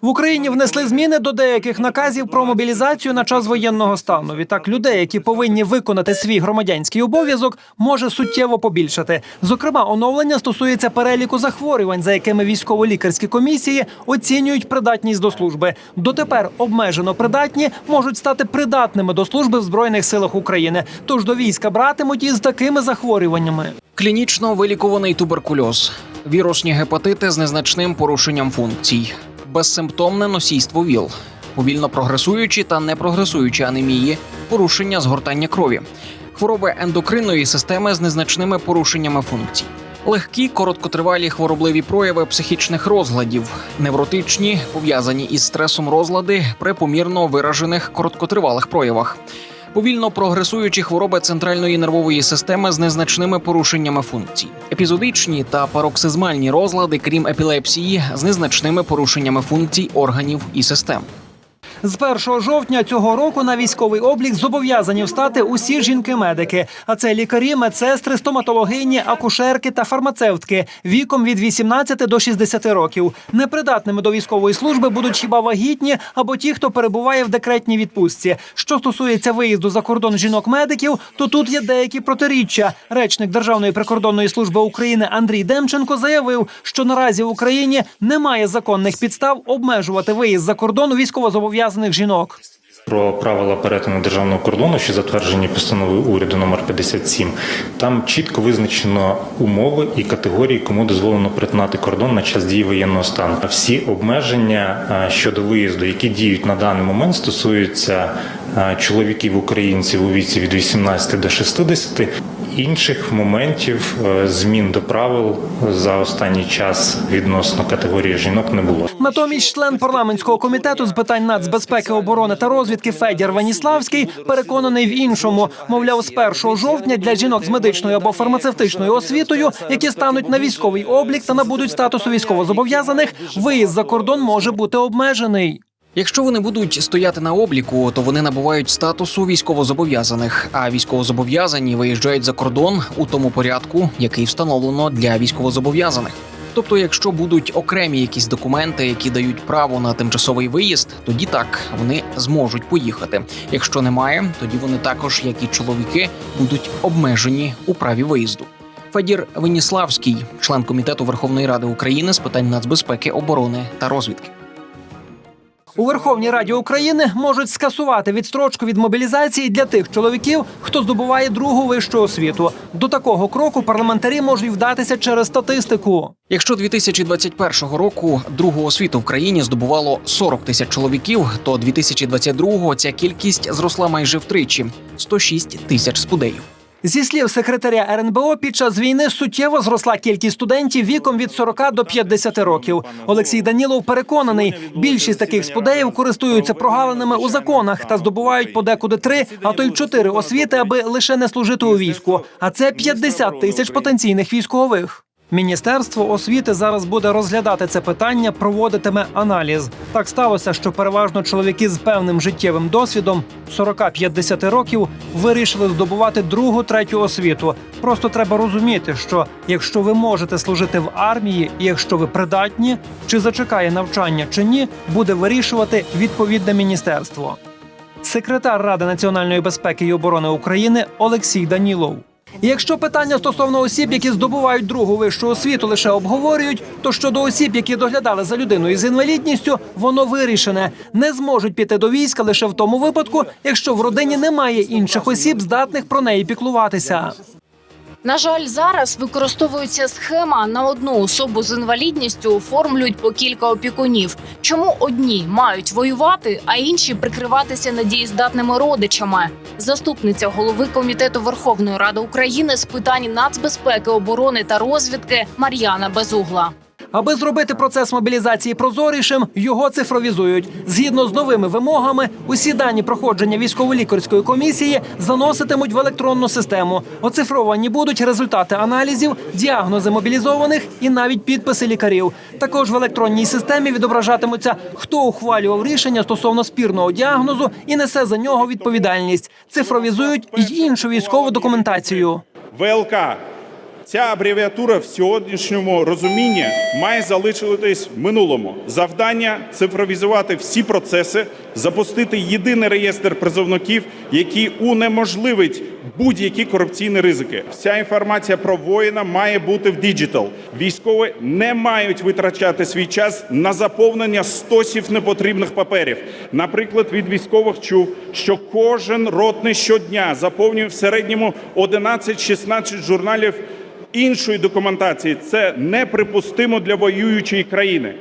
В Україні внесли зміни до деяких наказів про мобілізацію на час воєнного стану. Відтак людей, які повинні виконати свій громадянський обов'язок, може суттєво побільшати. Зокрема, оновлення стосується переліку захворювань, за якими військово-лікарські комісії оцінюють придатність до служби. Дотепер обмежено придатні можуть стати придатними до служби в збройних силах України. Тож до війська братимуть із такими захворюваннями. Клінічно вилікуваний туберкульоз, вірусні гепатити з незначним порушенням функцій, безсимптомне носійство ВІЛ, повільно прогресуючі та непрогресуючі анемії, порушення згортання крові, хвороби ендокринної системи з незначними порушеннями функцій. Легкі короткотривалі хворобливі прояви психічних розладів, невротичні, пов'язані із стресом розлади при помірно виражених короткотривалих проявах, повільно прогресуючі хвороби центральної нервової системи з незначними порушеннями функцій, епізодичні та пароксизмальні розлади, крім епілепсії, з незначними порушеннями функцій органів і систем. З 1 жовтня цього року на військовий облік зобов'язані встати усі жінки-медики. А це лікарі, медсестри, стоматологині, акушерки та фармацевтки віком від 18 до 60 років. Непридатними до військової служби будуть хіба вагітні або ті, хто перебуває в декретній відпустці. Що стосується виїзду за кордон жінок-медиків, то тут є деякі протиріччя. Речник Державної прикордонної служби України Андрій Демченко заявив, що наразі в Україні немає законних підстав обмежувати виїзд за кордон військовозобов'язаних жінок. Про правила перетину державного кордону, що затверджені постановою уряду номер 57, там чітко визначено умови і категорії, кому дозволено перетинати кордон на час дії воєнного стану. Всі обмеження щодо виїзду, які діють на даний момент, стосуються чоловіків українців у віці від 18 до 60. Інших моментів е, змін до правил за останній час відносно категорії жінок не було. Натомість член парламентського комітету з питань нацбезпеки, оборони та розвідки Федір Ваніславський переконаний в іншому. Мовляв, з 1 жовтня для жінок з медичною або фармацевтичною освітою, які стануть на військовий облік та набудуть статусу військовозобов'язаних, виїзд за кордон може бути обмежений. Якщо вони будуть стояти на обліку, то вони набувають статусу військовозобов'язаних, а військовозобов'язані виїжджають за кордон у тому порядку, який встановлено для військовозобов'язаних. Тобто, якщо будуть окремі якісь документи, які дають право на тимчасовий виїзд, тоді так вони зможуть поїхати. Якщо немає, тоді вони також, як і чоловіки, будуть обмежені у праві виїзду. Федір Веніславський, член комітету Верховної Ради України з питань нацбезпеки, оборони та розвідки. У Верховній Раді України можуть скасувати відстрочку від мобілізації для тих чоловіків, хто здобуває другу вищу освіту. До такого кроку парламентарі можуть вдатися через статистику. Якщо 2021 року другу освіту в країні здобувало 40 тисяч чоловіків, то 2022-го ця кількість зросла майже втричі 106 тисяч спудеїв. Зі слів секретаря РНБО, під час війни суттєво зросла кількість студентів віком від 40 до 50 років. Олексій Данілов переконаний, більшість таких спудеїв користуються прогалинами у законах та здобувають подекуди три, а то й чотири освіти, аби лише не служити у війську. А це 50 тисяч потенційних військових. Міністерство освіти зараз буде розглядати це питання, проводитиме аналіз. Так сталося, що переважно чоловіки з певним життєвим досвідом 40-50 років вирішили здобувати другу, третю освіту. Просто треба розуміти, що якщо ви можете служити в армії, і якщо ви придатні, чи зачекає навчання чи ні, буде вирішувати відповідне міністерство. Секретар Ради національної безпеки і оборони України Олексій Данілов. Якщо питання стосовно осіб, які здобувають другу вищу освіту, лише обговорюють, то щодо осіб, які доглядали за людиною з інвалідністю, воно вирішене. Не зможуть піти до війська лише в тому випадку, якщо в родині немає інших осіб, здатних про неї піклуватися. На жаль, зараз використовується схема на одну особу з інвалідністю оформлюють по кілька опікунів. Чому одні мають воювати, а інші прикриватися надієздатними родичами? Заступниця голови комітету Верховної Ради України з питань нацбезпеки, оборони та розвідки Мар'яна Безугла. Аби зробити процес мобілізації прозорішим, його цифровізують. Згідно з новими вимогами, усі дані проходження військово-лікарської комісії заноситимуть в електронну систему. Оцифровані будуть результати аналізів, діагнози мобілізованих і навіть підписи лікарів. Також в електронній системі відображатимуться, хто ухвалював рішення стосовно спірного діагнозу і несе за нього відповідальність. Цифровізують й іншу військову документацію. ВЛК Ця абревіатура в сьогоднішньому розумінні має залишитись в минулому. Завдання цифровізувати всі процеси, запустити єдиний реєстр призовників, який унеможливить будь-які корупційні ризики. Вся інформація про воїна має бути в діджитал. Військові не мають витрачати свій час на заповнення стосів непотрібних паперів. Наприклад, від військових чув, що кожен ротний щодня заповнює в середньому 11-16 журналів іншої документації. Це неприпустимо для воюючої країни.